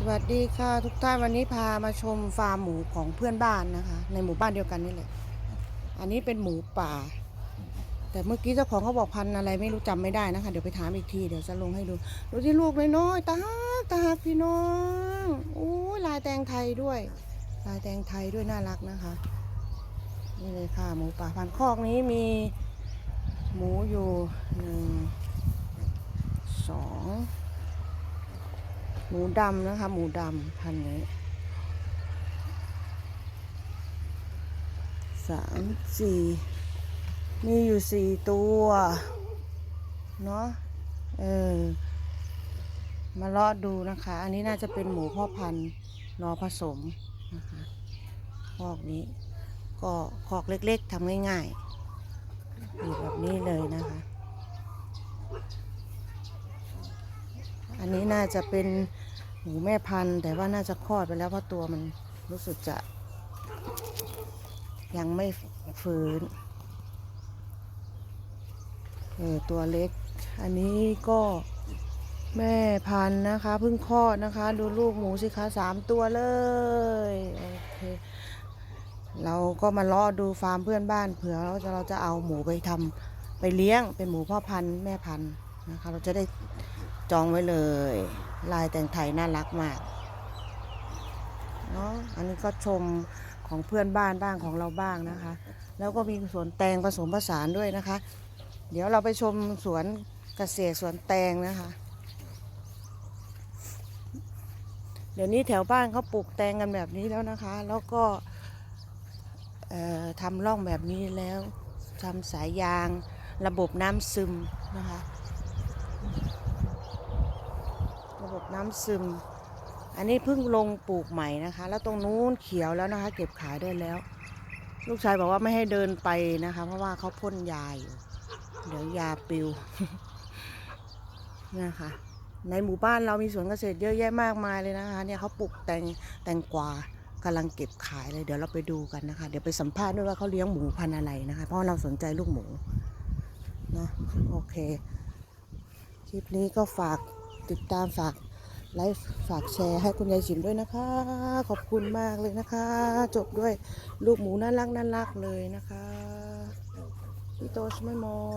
สวัสดีค่ะทุกท่านวันนี้พามาชมฟาร์มหมูของเพื่อนบ้านนะคะ ในหมู่บ้านเดียวกันนี่แหละ อันนี้เป็นหมูป่า แต่เมื่อกี้เจ้าของเขาบอกพันธุ์อะไรไม่รู้จำไม่ได้นะคะ เดี๋ยวไปถามอีกทีเดี๋ยวจะลงให้ดูดูที่ลูกน้อยๆตาตาพี่น้องโอ้ยลายแตงไทยด้วย ลายแตงไทยด้วยน่ารักนะคะนี่เลยค่ะหมูป่าพันคอกนี้มีหมูอยู่หนึ่งสอง หมูดำนะคะ หมูดำพันธุ์นี้สามสี่มีอยู่สี่ตัว เนาะเออ มาเลาะดูนะคะ อันนี้น่าจะเป็นหมูพ่อพันธุ์นอผสมนะคะคอกนี้ ก็คอกเล็กๆทำง่ายๆอยู่แบบนี้เลยนะคะ อั นนี้น่าจะเป็นหมูแม่พันธุ์ แต่ว่าน่าจะคลอดไปแล้วเพราะตัวมันรู้สึกจะ ยังไม่ฟื้นเออตัวเล็ก อันนี้ก็แม่พันธุ์นะคะเพิ่งคลอดนะคะ ดูลูกหมูสิคะสามตัวเลยโอเคเราก็มาลาะดูฟาร์มเพื่อนบ้านเผื่อเราจะเราจะเอาหมูไปทำไปเลี้ยงเป็นหมูพ่อพันธุ์แม่พันธุ์นะคะ เราจะได้ จองไว้เลย ลายแต่งไทยน่ารักมากเนาะอันนี้ก็ชมของเพื่อนบ้านบ้างของเราบ้างนะคะ แล้วก็มีสวนแตงผสมผสานด้วยนะคะ เดี๋ยวเราไปชมสวนเกษตรสวนแตงนะคะ เดี๋ยวนี้แถวบ้านเขาปลูกแตงกันแบบนี้แล้วนะคะ แล้วก็ทำร่องแบบนี้แล้วทำสายยางระบบน้ำซึมนะคะ ระบบ น้ำซึม อันนี้เพิ่งลงปลูกใหม่นะคะ แล้วตรงนู้นเขียวแล้วนะคะ เก็บขายได้แล้ว ลูกชายบอกว่าไม่ให้เดินไปนะคะ เพราะว่าเขาพ่นยาอยู่เดี๋ยวยาปิวนะคะ ในหมู่บ้านเรามีสวนเกษตรเยอะแยะมากมายเลยนะคะ เนี่ยเขาปลูกแตงแตงกวากำลังเก็บขายเลยเดี๋ยวเราไปดูกันนะคะ เดี๋ยวไปสัมภาษณ์ด้วยว่าเขาเลี้ยงหมูพันธุ์อะไรนะคะ เพราะเราสนใจลูกหมูเนาะโอเค คลิปนี้ก็ฝากติดตามฝาก ไลฟ์ฝากแชร์ให้คุณยายฉิมด้วยนะคะ ขอบคุณมากเลยนะคะ จบด้วยลูกหมูน่ารักน่ารักเลยนะคะพี่โตชไม่มอง